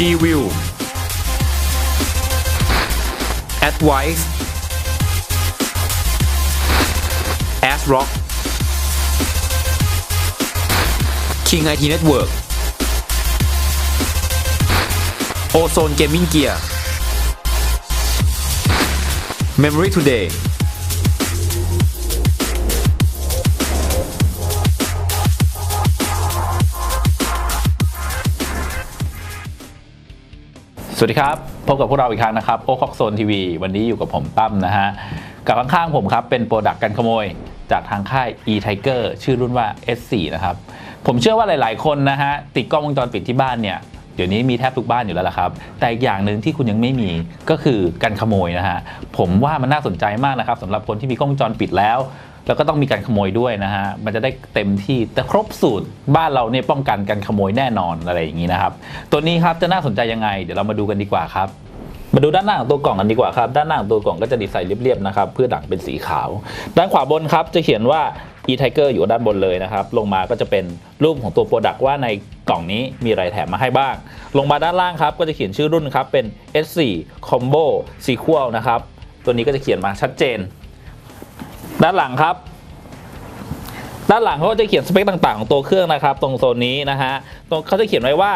G-View Advice ASRock King IT Network. Ozone Gaming Gear. Memory Today สวัสดีครับ พบกับพวกเราอีกครั้งนะครับโอคอกโซนทีวีวันนี้อยู่กับผมตั้มนะฮะ กับข้างๆผมครับ เป็นโปรดักต์กันขโมยจากทางค่าย e-tiger ชื่อรุ่นว่า S4 นะครับ ผมเชื่อว่าหลายๆคนนะฮะ ติดกล้องวงจรปิดที่บ้านเนี่ย เดี๋ยวนี้มีแทบทุกบ้านอยู่แล้วละครับ แต่อีกอย่างหนึ่งที่คุณยังไม่มีก็คือกันขโมยนะฮะ ผมว่ามันน่าสนใจมากนะครับสำหรับคนที่มีกล้องวงจรปิดแล้ว แล้วก็ต้องมีการขโมยด้วยนะฮะ มันจะได้เต็มที่ แต่ครบสูตรบ้านเราเนี่ยป้องกันการขโมยแน่นอนอะไรอย่างนี้นะครับ ตัวนี้ครับจะน่าสนใจยังไง เดี๋ยวเรามาดูกันดีกว่าครับมาดูด้านหน้าของตัวกล่องกันดีกว่าครับ ด้านหน้าของตัวกล่องก็จะดีไซน์เรียบๆนะครับ เพื่อดักเป็นสีขาว ด้านขวาบนครับจะเขียนว่า e-tiger อยู่ด้านบนเลยนะครับ ลงมาก็จะเป็นรูปของตัวโปรดักว่าในกล่องนี้มีอะไรแถมมาให้บ้าง ลงมาด้านล่างครับก็จะเขียนชื่อรุ่นครับเป็น S4 Combo Sequel นะครับ ตัวนี้ก็จะเขียนมาชัดเจน ด้านหลังครับ ด้านหลังเขาจะเขียนสเปคต่างๆของตัวเครื่องนะครับ ตรงโซนนี้นะฮะตรงเขาจะเขียนไว้ว่า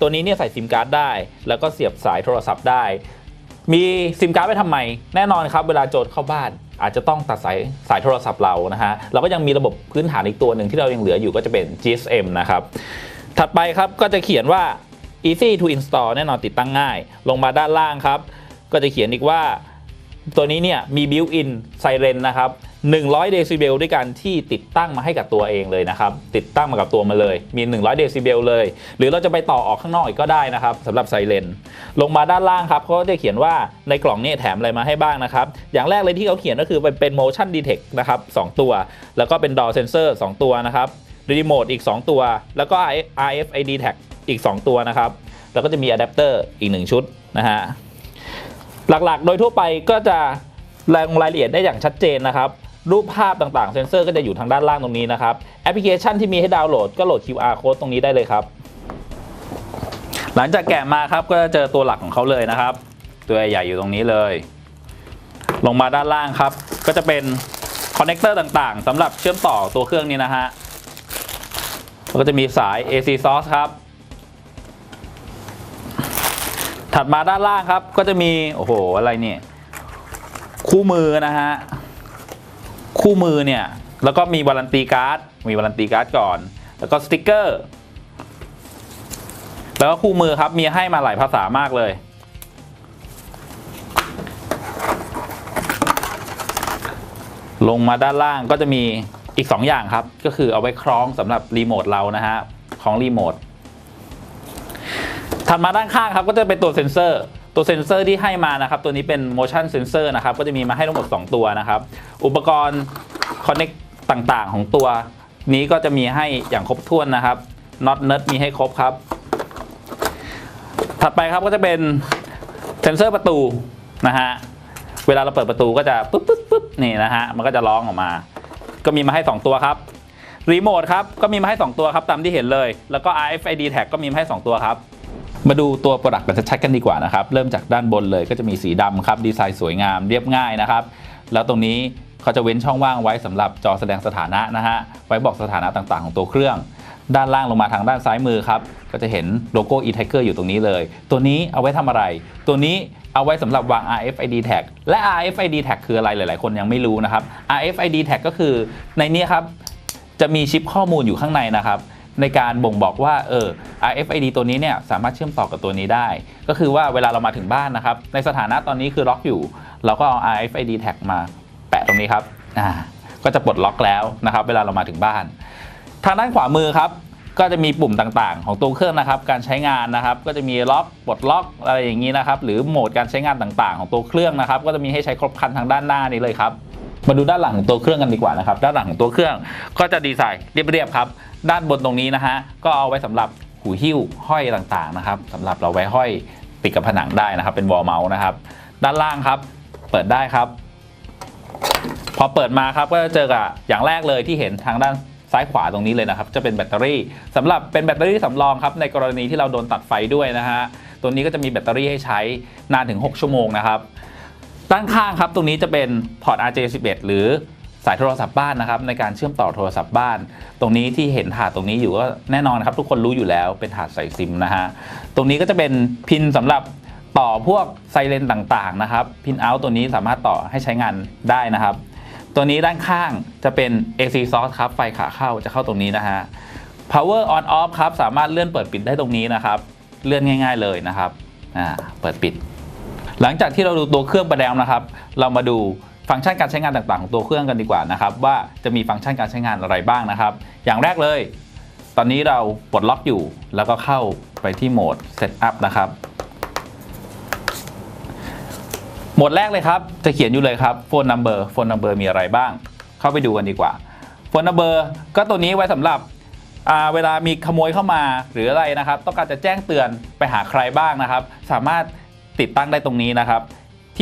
ตัวนี้เนี่ยใส่ซิมการ์ดได้ แล้วก็เสียบสายโทรศัพท์ได้ มีซิมการ์ดไว้ทำไม แน่นอนครับ เวลาโจรเข้าบ้าน อาจจะต้องตัดสายสายโทรศัพท์เรานะฮะเราก็ยังมีระบบพื้นฐานอีกตัวหนึ่งที่เรายังเหลืออยู่ก็จะเป็น GSM นะครับ ถัดไปครับก็จะเขียนว่า easy to install แน่นอนติดตั้งง่าย ลงมาด้านล่างครับ ก็จะเขียนอีกว่าตัวนี้เนี่ยมี built-in siren นะครับ 100 เดซิเบลด้วยกันที่ติดตั้งมาให้กับตัวเองเลยนะครับ ติดตั้งมากับตัวมาเลย มี 100 เดซิเบลเลย หรือเราจะไปต่อออกข้างนอกอีกก็ได้นะครับสำหรับไซเรนลงมาด้านล่างครับเขาก็จะเขียนว่าในกล่องนี้แถมอะไรมาให้บ้างนะครับ อย่างแรกเลยที่เขาเขียนก็คือเป็น motion detect นะครับ2ตัว แล้วก็เป็น door sensor 2 ตัวนะครับรีโมทอีก 2 ตัว แล้วก็ RFID tag อีก 2 ตัวนะครับ แล้วก็จะมีอะแดปเตอร์อีก 1 ชุดนะฮะหลักๆ โดยทั่วไปก็จะลงรายละเอียดได้อย่างชัดเจนนะครับ รูปภาพต่างๆ เซนเซอร์ก็จะอยู่ทางด้านล่างตรงนี้นะครับ แอปพลิเคชันที่มีให้ดาวน์โหลดก็โหลด QR code ตรงนี้ได้เลยครับ หลังจากแกะมาครับก็จะเจอตัวหลักของเขาเลยนะครับ ตัวใหญ่อยู่ตรงนี้เลย ลงมาด้านล่างครับ ก็จะเป็นคอนเนคเตอร์ต่างๆสำหรับเชื่อมต่อตัวเครื่องนี้นะฮะแล้วก็จะมีสาย AC source ครับ ถัดมาด้านล่างครับก็จะมี โอ้โห อะไรเนี่ย คู่มือนะฮะ คู่มือเนี่ยแล้วก็มีวารันตีการ์ดมีวารันตีการ์ดก่อน แล้วก็สติกเกอร์แล้วก็คู่มือครับมีให้มาหลายภาษามากเลยลงมาด้านล่างก็จะมีอีก 2 อย่างครับ ก็คือเอาไว้คล้องสำหรับรีโมทเรานะฮะของรีโมทถัดมาด้านข้างครับก็จะเป็นตัวเซ็นเซอร์ ตัวเซ็นเซอร์ที่ให้มานะครับ ตัวนี้เป็น motion sensor นะครับ ก็จะมีมาให้ทั้งหมด 2 ตัวนะครับ อุปกรณ์ connect ต่างๆ ของตัว นี้ก็จะมีให้อย่างครบถ้วนนะครับน็อตเนิร์ดมีให้ครบครับ ถัดไปครับก็จะเป็นเซ็นเซอร์ประตูนะฮะ เวลาเราเปิดประตูก็จะปุ๊บปุ๊บปุ๊บนี่นะฮะ มันก็จะร้องออกมา ก็มีมาให้ 2 ตัวครับ รีโมทครับ ก็มีมาให้ 2 ตัวครับ ตามที่เห็นเลย แล้วก็ RFID tag ก็มีมาให้ 2 ตัวครับ มาดูตัวโปรดักต์กันชัดๆกันดีกว่านะครับ เริ่มจากด้านบนเลยก็จะมีสีดำครับ ดีไซน์สวยงามเรียบง่ายนะครับ แล้วตรงนี้เขาจะเว้นช่องว่างไว้สำหรับจอแสดงสถานะนะฮะ ไว้บอกสถานะต่างๆ ของตัวเครื่อง ด้านล่างลงมาทางด้านซ้ายมือครับ ก็จะเห็นโลโก้ e-tiger อยู่ตรงนี้เลย ตัวนี้เอาไว้ทำอะไร ตัวนี้เอาไว้สำหรับวาง RFID tag และ RFID tag คืออะไรหลาย ๆ คนยังไม่รู้นะครับ RFID tag ก็คือในนี้ครับจะมีชิปข้อมูลอยู่ข้างในนะครับ ในการบ่งบอกว่าเออ RFID ตัวนี้เนี่ยสามารถเชื่อมต่อกับตัวนี้ได้ ก็คือว่าเวลาเรามาถึงบ้านนะครับ ในสถานะตอนนี้คือล็อกอยู่ เราก็เอา RFID tag มาแปะตรงนี้ครับอ่าก็จะปลดล็อกแล้วนะครับ เวลาเรามาถึงบ้าน ทางด้านขวามือครับก็จะมีปุ่มต่างๆ ของตัวเครื่องนะครับ การใช้งานนะครับ ก็จะมีล็อกปลดล็อกอะไรอย่างนี้นะครับ หรือโหมดการใช้งานต่างๆ ของตัวเครื่องนะครับ ก็จะมีให้ใช้ครบครันทางด้านหน้านี้เลยครับ มาดูด้านหลังของตัวเครื่องกันดีกว่านะครับ ด้านหลังของตัวเครื่องก็จะดีไซน์เรียบๆครับ ด้านบนตรงนี้นะฮะก็เอาไว้สำหรับหูหิ้วห้อยต่างๆนะครับสำหรับเราไว้ห้อยติดกับผนังได้นะครับ เป็นวอลเมาส์นะครับ ด้านล่างครับ เปิดได้ครับ พอเปิดมาครับก็จะเจอกับอย่างแรกเลยที่เห็นทางด้านซ้ายขวาตรงนี้เลยนะครับ จะเป็นแบตเตอรี่สำหรับเป็นแบตเตอรี่สำรองครับในกรณีที่เราโดนตัดไฟด้วยนะฮะตัวนี้ก็จะมีแบตเตอรี่ให้ใช้นานถึง 6 ชั่วโมงนะครับ ด้านข้างครับตรงนี้จะเป็นพอร์ต RJ11 หรือ สายโทรศัพท์บ้านนะครับในการเชื่อมต่อโทรศัพท์บ้าน ตรงนี้ที่เห็นถาดตรงนี้อยู่ก็แน่นอนครับ ทุกคนรู้อยู่แล้วเป็นถาดใส่ซิมนะฮะตรงนี้ก็จะเป็นพินสำหรับต่อพวกไซเรนต่างๆนะครับพินเอาตัวนี้สามารถต่อให้ใช้งานได้นะครับ ตัวนี้ด้านข้างจะเป็น AC source ครับไฟขาเข้าจะเข้าตรงนี้นะฮะ power on off ครับสามารถเลื่อนเปิดปิดได้ตรงนี้นะครับ เลื่อนง่าย ๆเลยนะครับอ่าเปิดปิด หลังจากที่เราดูตัวเครื่องไปแล้วนะครับ เรามาดู ฟังก์ชันการใช้งานต่างๆของตัวเครื่องกันดีกว่านะครับว่าจะมีฟังก์ชันการใช้งานอะไรบ้างนะครับ อย่างแรกเลย ตอนนี้เราปลดล็อกอยู่แล้วก็เข้าไปที่โหมด Setup นะครับโหมดแรกเลยครับจะเขียนอยู่เลยครับ Phone Number Phone Number มีอะไรบ้าง เข้าไปดูกันดีกว่า Phone Number ก็ตัวนี้ไว้สำหรับเวลามีขโมยเข้ามาหรืออะไรนะครับ ต้องการจะแจ้งเตือนไปหาใครบ้างนะครับ สามารถติดตั้งได้ตรงนี้นะครับ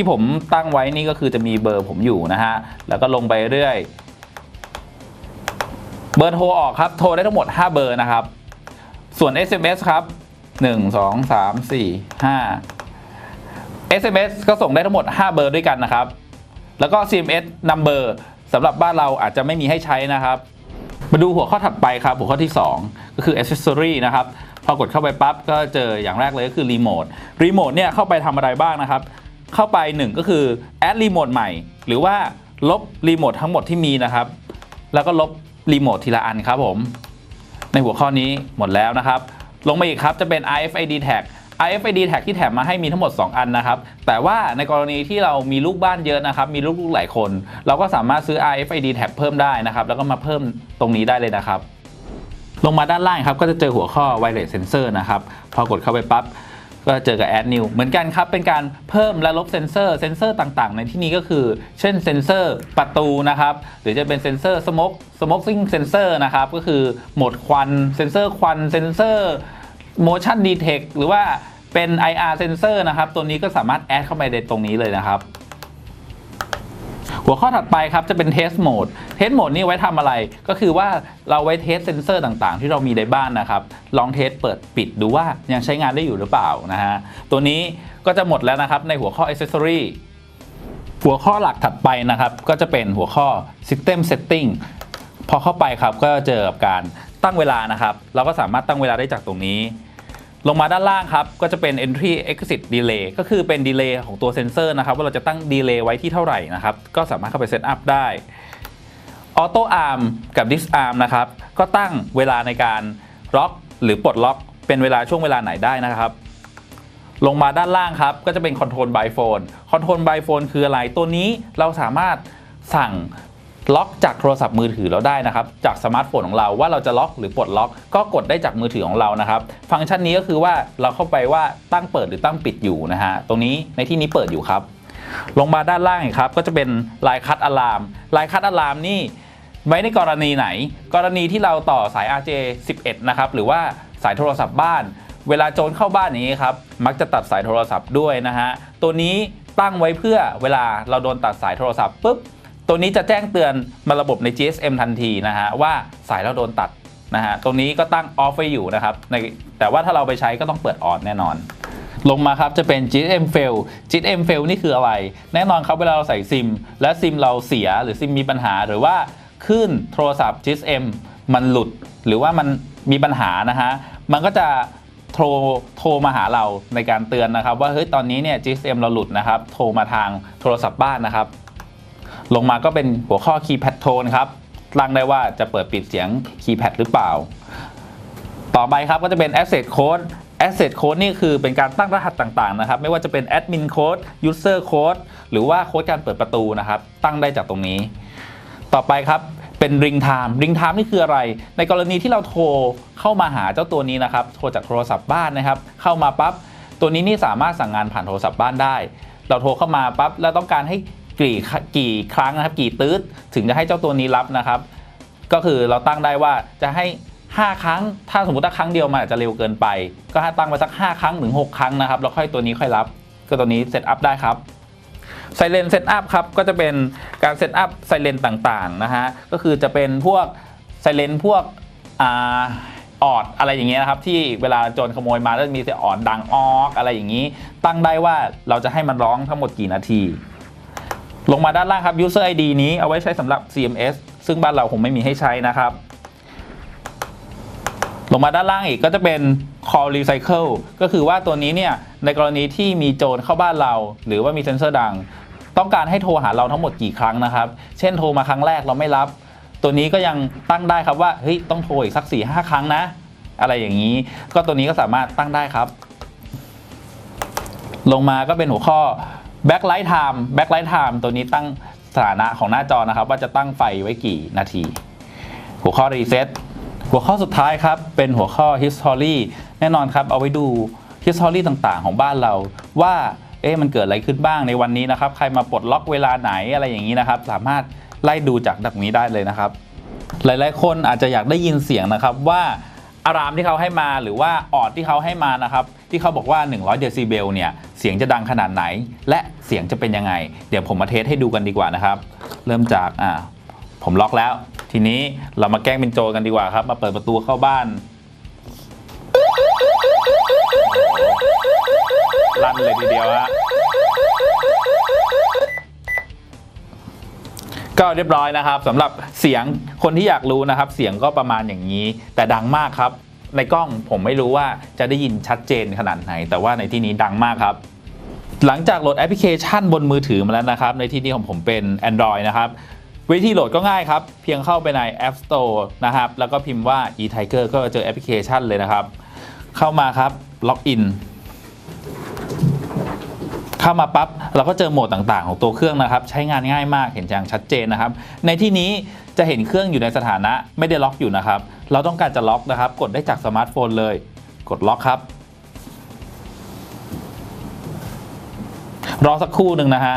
ที่ผมตั้งไว้นี่ก็คือจะมีเบอร์ผมอยู่นะฮะ แล้วก็ลงไปเรื่อย เบอร์โทรออกครับ โทรได้ทั้งหมด 5 เบอร์นะครับ ส่วน SMS ครับ 1 2 3 4 5 SMS ก็ส่งได้ทั้งหมด 5 เบอร์ด้วยกันนะครับ แล้วก็ CMS number สำหรับบ้านเราอาจจะไม่มีให้ใช้นะครับ มาดูหัวข้อถัดไปครับ หัวข้อที่ 2 ก็คือ accessory นะครับ พอกดเข้าไปปั๊บก็เจออย่างแรกเลยก็คือ remote remote เนี่ยเข้าไปทำอะไรบ้างนะครับ เข้าไป 1 ก็คือ add remote ใหม่ หรือว่าลบรีโมททั้งหมดที่มีนะครับ แล้วก็ลบรีโมททีละอันครับผม ในหัวข้อนี้หมดแล้วนะครับ ลงมาอีกครับจะเป็น RFID tag RFID tag ที่แถมมาให้มีทั้งหมด 2 อันนะครับ แต่ว่าในกรณีที่เรามีลูกบ้านเยอะนะครับ มีลูกๆหลายคน เราก็สามารถซื้อ RFID tag เพิ่มได้นะครับ แล้วก็มาเพิ่มตรงนี้ได้เลยนะครับ ลงมาด้านล่างครับก็จะเจอหัวข้อ wireless sensor นะครับ พอกดเข้าไปปั๊บ ก็เจอกับ add new เหมือนกันครับ เป็นการเพิ่มและลบเซนเซอร์ เซนเซอร์ต่างๆ ในที่นี้ก็คือ เช่นเซนเซอร์ประตูนะครับ หรือจะเป็นเซนเซอร์ smoke smoking sensor นะครับ ก็คือหมดควัน เซนเซอร์ควัน เซนเซอร์ motion detect หรือว่าเป็น IR sensor นะครับ ตัวนี้ก็สามารถแอดเข้าไปในตรงนี้เลยนะครับ หัวข้อถัดไปครับจะเป็น test mode test mode นี่ไว้ทำอะไร ก็คือว่าเราไว้เทสเซนเซอร์ต่างๆ ที่เรามีในบ้านนะครับ ลองเทสเปิดปิดดูว่ายังใช้งานได้อยู่หรือเปล่านะฮะ ตัวนี้ก็จะหมดแล้วนะครับในหัวข้อ accessory หัวข้อหลักถัดไปนะครับ ก็จะเป็นหัวข้อ system setting พอเข้าไปครับก็เจอกับการตั้งเวลานะครับ เราก็สามารถตั้งเวลาได้จากตรงนี้ ลงมาด้านล่างครับ ก็จะเป็น entry exit delay ก็คือเป็น delay ของตัวเซนเซอร์นะครับ ว่าเราจะตั้ง delay ไว้ที่เท่าไหร่นะครับ ก็สามารถเข้าไปเซตอัพได้ auto arm กับ disarm นะครับ ก็ตั้งเวลาในการล็อกหรือปลดล็อก เป็นเวลาช่วงเวลาไหนได้นะครับ ลงมาด้านล่างครับ ก็จะเป็น control by phone control by phone คืออะไร ตัวนี้เราสามารถสั่ง ล็อกจากโทรศัพท์มือถือเราได้นะครับจากสมาร์ทโฟนของเราว่าเราจะล็อกหรือปลดล็อก ก็กดได้จากมือถือของเรานะครับ ฟังก์ชันนี้ก็คือว่าเราเข้าไปว่าตั้งเปิดหรือตั้งปิดอยู่นะฮะตรงนี้ในที่นี้เปิดอยู่ครับ ลงมาด้านล่างอีกครับก็จะเป็นลายคัดอะลามลายคัดอะลามนี่ไว้ในกรณีไหน กรณีที่เราต่อสาย RJ11 นะครับหรือว่าสายโทรศัพท์บ้าน เวลาโจรเข้าบ้านอย่างนี้ครับมักจะตัดสายโทรศัพท์ด้วยนะฮะตัวนี้ตั้งไว้เพื่อเวลาเราโดนตัดสายโทรศัพท์ปุ๊บ ตัวนี้จะแจ้งเตือนมาระบบใน GSM ทันทีนะฮะว่าสายเราโดนตัดนะฮะตรงนี้ก็ตั้งออฟไว้อยู่นะครับในแต่ว่าถ้าเราไปใช้ก็ต้องเปิดออนแน่นอน ลงมาครับจะเป็น GSM fail GSM fail นี่คืออะไร แน่นอนครับเวลาเราใส่ซิม และซิมเราเสียหรือซิมมีปัญหาหรือว่าขึ้นโทรศัพท์ GSM มันหลุด หรือว่ามันมีปัญหานะฮะมันก็จะโทรโทรมาหาเราในการเตือนนะครับ ว่าเฮ้ยตอนนี้เนี่ย GSM เราหลุดนะครับ โทรมาทางโทรศัพท์บ้านนะครับ ลงมาก็เป็นหัวข้อ keypad tone ครับตั้งได้ว่าจะเปิดปิดเสียง keypad หรือเปล่า ต่อไปครับก็จะเป็น asset code asset code นี่คือเป็นการตั้งรหัสต่างๆนะครับ ไม่ว่าจะเป็น admin code user code หรือว่าโค้ดการเปิดประตูนะครับ ตั้งได้จากตรงนี้ ต่อไปครับเป็น ring time ring time นี่คืออะไร ในกรณีที่เราโทรเข้ามาหาเจ้าตัวนี้นะครับ โทรจากโทรศัพท์บ้านนะครับ เข้ามาปั๊บตัวนี้นี่สามารถสั่งงานผ่านโทรศัพท์บ้านได้ เราโทรเข้ามาปั๊บแล้วต้องการให้ กี่กี่ครั้งนะครับกี่ตืดถึงจะให้เจ้าตัวนี้รับนะครับ ก็คือเราตั้งได้ว่าจะให้ 5 ครั้ง ถ้าสมมติถ้าครั้งเดียวมันอาจจะเร็วเกินไป ก็ให้ตั้งไว้สัก 5 ครั้งถึง6ครั้งนะครับแล้วค่อยตัวนี้ค่อยรับ ก็ตัวนี้เซตอัพได้ครับไซเลนเซตอัพครับก็จะเป็นการเซตอัพไซเลนต่างๆนะฮะก็คือจะเป็นพวกไซเลนพวกอ่าออดอะไรอย่างเงี้ยนะครับที่เวลาโจรขโมยมาแล้วมีเสียงออดดังออกอะไรอย่างนี้ ตั้งได้ว่าเราจะให้มันร้องทั้งหมดกี่นาที ลงมาด้านล่างครับ user ID นี้เอาไว้ใช้สำหรับ CMS ซึ่งบ้านเราคงไม่มีให้ใช้นะครับ ลงมาด้านล่างอีกก็จะเป็น call recycle ก็คือว่าตัวนี้เนี่ยในกรณีที่มีโจรเข้าบ้านเรา หรือว่ามีเซ็นเซอร์ดัง ต้องการให้โทรหาเราทั้งหมดกี่ครั้งนะครับ เช่นโทรมาครั้งแรกเราไม่รับ ตัวนี้ก็ยังตั้งได้ครับว่าเฮ้ยต้องโทรอีกสัก4ี่ห้าครั้งนะ อะไรอย่างนี้ ก็ตัวนี้ก็สามารถตั้งได้ครับ ลงมาก็เป็นหัวข้อ backlight time backlight time ตัวนี้ตั้งสถานะของหน้าจอนะครับ ว่าจะตั้งไฟไว้กี่นาที หัวข้อ reset หัวข้อสุดท้ายครับ เป็นหัวข้อ history แน่นอนครับ เอาไว้ดู history ต่างๆ ของบ้านเราว่าเอ๊ะมันเกิดอะไรขึ้นบ้างในวันนี้นะครับ ใครมาปลดล็อกเวลาไหนอะไรอย่างนี้นะครับ สามารถไล่ดูจากดักนี้ได้เลยนะครับ หลายๆ คนอาจจะอยากได้ยินเสียงนะครับว่าอารามที่เขาให้มาหรือว่าออดที่เขาให้มานะครับ ที่เขาบอกว่า 100 เดซิเบลเนี่ยเสียงจะดังขนาดไหน และเสียงจะเป็นยังไง เดี๋ยวผมมาเทสให้ดูกันดีกว่านะครับ เริ่มจากอ่าผมล็อกแล้ว ทีนี้เรามาแกล้งเป็นโจรกันดีกว่าครับ มาเปิดประตูเข้าบ้านลั่นเลยทีเดียวฮะก็เรียบร้อยนะครับสำหรับเสียงคนที่อยากรู้นะครับ เสียงก็ประมาณอย่างนี้ แต่ดังมากครับ ในกล้องผมไม่รู้ว่าจะได้ยินชัดเจนขนาดไหน แต่ว่าในที่นี้ดังมากครับ หลังจากโหลดแอปพลิเคชันบนมือถือมาแล้วนะครับ ในที่นี้ของผมเป็น Android นะครับวิธีโหลดก็ง่ายครับ เพียงเข้าไปใน App Store นะครับ แล้วก็พิมพ์ว่า e-tiger ก็เจอแอปพลิเคชันเลยนะครับ เข้ามาครับล็อกอินเข้ามาปั๊บเราก็เจอโหมดต่างๆ ของตัวเครื่องนะครับ ใช้งานง่ายมากเห็นอย่างชัดเจนนะครับ ในที่นี้ จะเห็นเครื่องอยู่ในสถานะไม่ได้ล็อกอยู่นะครับ เราต้องการจะล็อกนะครับ กดได้จากสมาร์ทโฟนเลย กดล็อกครับรอสักครู่หนึ่งนะฮะ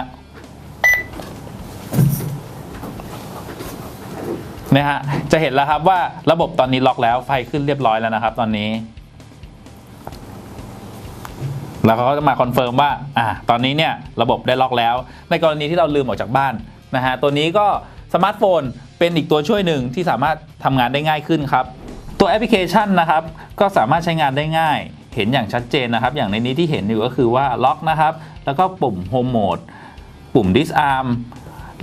นะฮะจะเห็นแล้วครับว่าระบบตอนนี้ล็อกแล้วไฟขึ้นเรียบร้อยแล้วนะครับ ตอนนี้ แล้วเขาก็จะมาคอนเฟิร์มว่าอ่าตอนนี้เนี่ยระบบได้ล็อกแล้ว ในกรณีที่เราลืมออกจากบ้านนะฮะตัวนี้ก็สมาร์ทโฟน เป็นอีกตัวช่วยหนึ่งที่สามารถทำงานได้ง่ายขึ้นครับ ตัวแอปพลิเคชันนะครับก็สามารถใช้งานได้ง่าย เห็นอย่างชัดเจนนะครับ อย่างในนี้ที่เห็นอยู่ก็คือว่าล็อกนะครับ แล้วก็ปุ่ม Home Mode ปุ่ม Disarm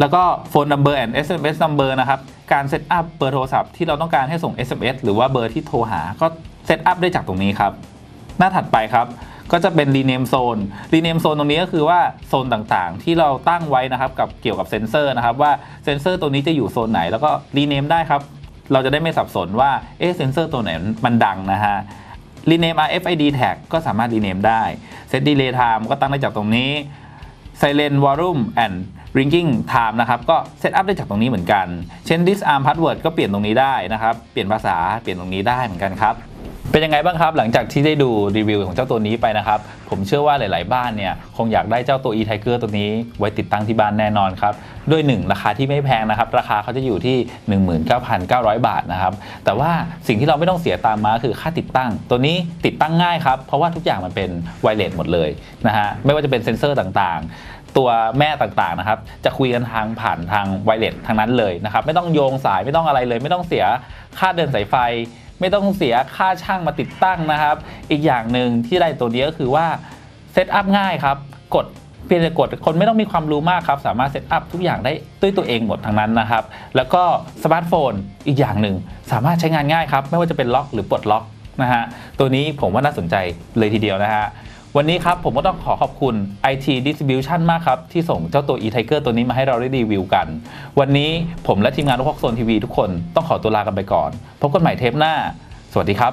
แล้วก็ Phone Number and SMS Number นะครับการเซตอัพเบอร์โทรศัพท์ที่เราต้องการให้ส่ง SMS หรือว่าเบอร์ที่โทรหาก็เซตอัพได้จากตรงนี้ครับ หน้าถัดไปครับ ก็จะเป็น rename zone rename zone ตรงนี้ก็คือว่าโซนต่างๆ ที่เราตั้งไว้นะครับกับเกี่ยวกับเซนเซอร์นะครับว่าเซนเซอร์ตัวนี้จะอยู่โซนไหนแล้วก็ rename ได้ครับ เราจะได้ไม่สับสนว่าเอ๊ะเซนเซอร์ตัวไหนมันดังนะฮะ rename RFID tag ก็สามารถ rename ได้ set delay time ก็ตั้งได้จากตรงนี้ silent volume and ringing time นะครับก็เซตอัพได้จากตรงนี้เหมือนกัน เช่น disarm password ก็เปลี่ยนตรงนี้ได้นะครับ เปลี่ยนภาษาเปลี่ยนตรงนี้ได้เหมือนกันครับ เป็นยังไงบ้างครับ หลังจากที่ได้ดูรีวิวของเจ้าตัวนี้ไปนะครับ ผมเชื่อว่าหลาย ๆ บ้านเนี่ยคงอยากได้เจ้าตัว e-tiger ตัวนี้ไว้ติดตั้งที่บ้านแน่นอนครับ ด้วย 1 ราคาที่ไม่แพงนะครับ ราคาเขาจะอยู่ที่ 19,900 บาทนะครับ แต่ว่าสิ่งที่เราไม่ต้องเสียตามมาคือค่าติดตั้ง ตัวนี้ติดตั้งง่ายครับ เพราะว่าทุกอย่างมันเป็นไวเลสหมดเลยนะฮะไม่ว่าจะเป็นเซ็นเซอร์ต่าง ๆตัวแม่ต่างๆนะครับ จะคุยกันทางผ่านทางไวเลสทางนั้นเลยนะครับ ไม่ต้องโยงสายไม่ต้องอะไรเลย ไม่ต้องเสียค่าเดินสายไฟ ไม่ต้องเสียค่าช่างมาติดตั้งนะครับ อีกอย่างหนึ่งที่ได้ตัวนี้ก็คือว่าเซตอัพง่ายครับ กดเพียงแต่กดคนไม่ต้องมีความรู้มากครับ สามารถเซตอัพทุกอย่างได้ด้วยตัวเองหมดทั้งนั้นนะครับ แล้วก็สมาร์ทโฟนอีกอย่างหนึ่งสามารถใช้งานง่ายครับ ไม่ว่าจะเป็นล็อกหรือปลดล็อกนะฮะตัวนี้ผมว่าน่าสนใจเลยทีเดียวนะฮะ วันนี้ครับผมก็ต้องขอขอบคุณ IT Distribution มากครับ ที่ส่งเจ้าตัว e-tiger ตัวนี้มาให้เราได้รีวิวกัน วันนี้ผมและทีมงานลูกฮอกโซนทีวีทุกคนต้องขอตัวลากันไปก่อน พบกันใหม่เทปหน้า สวัสดีครับ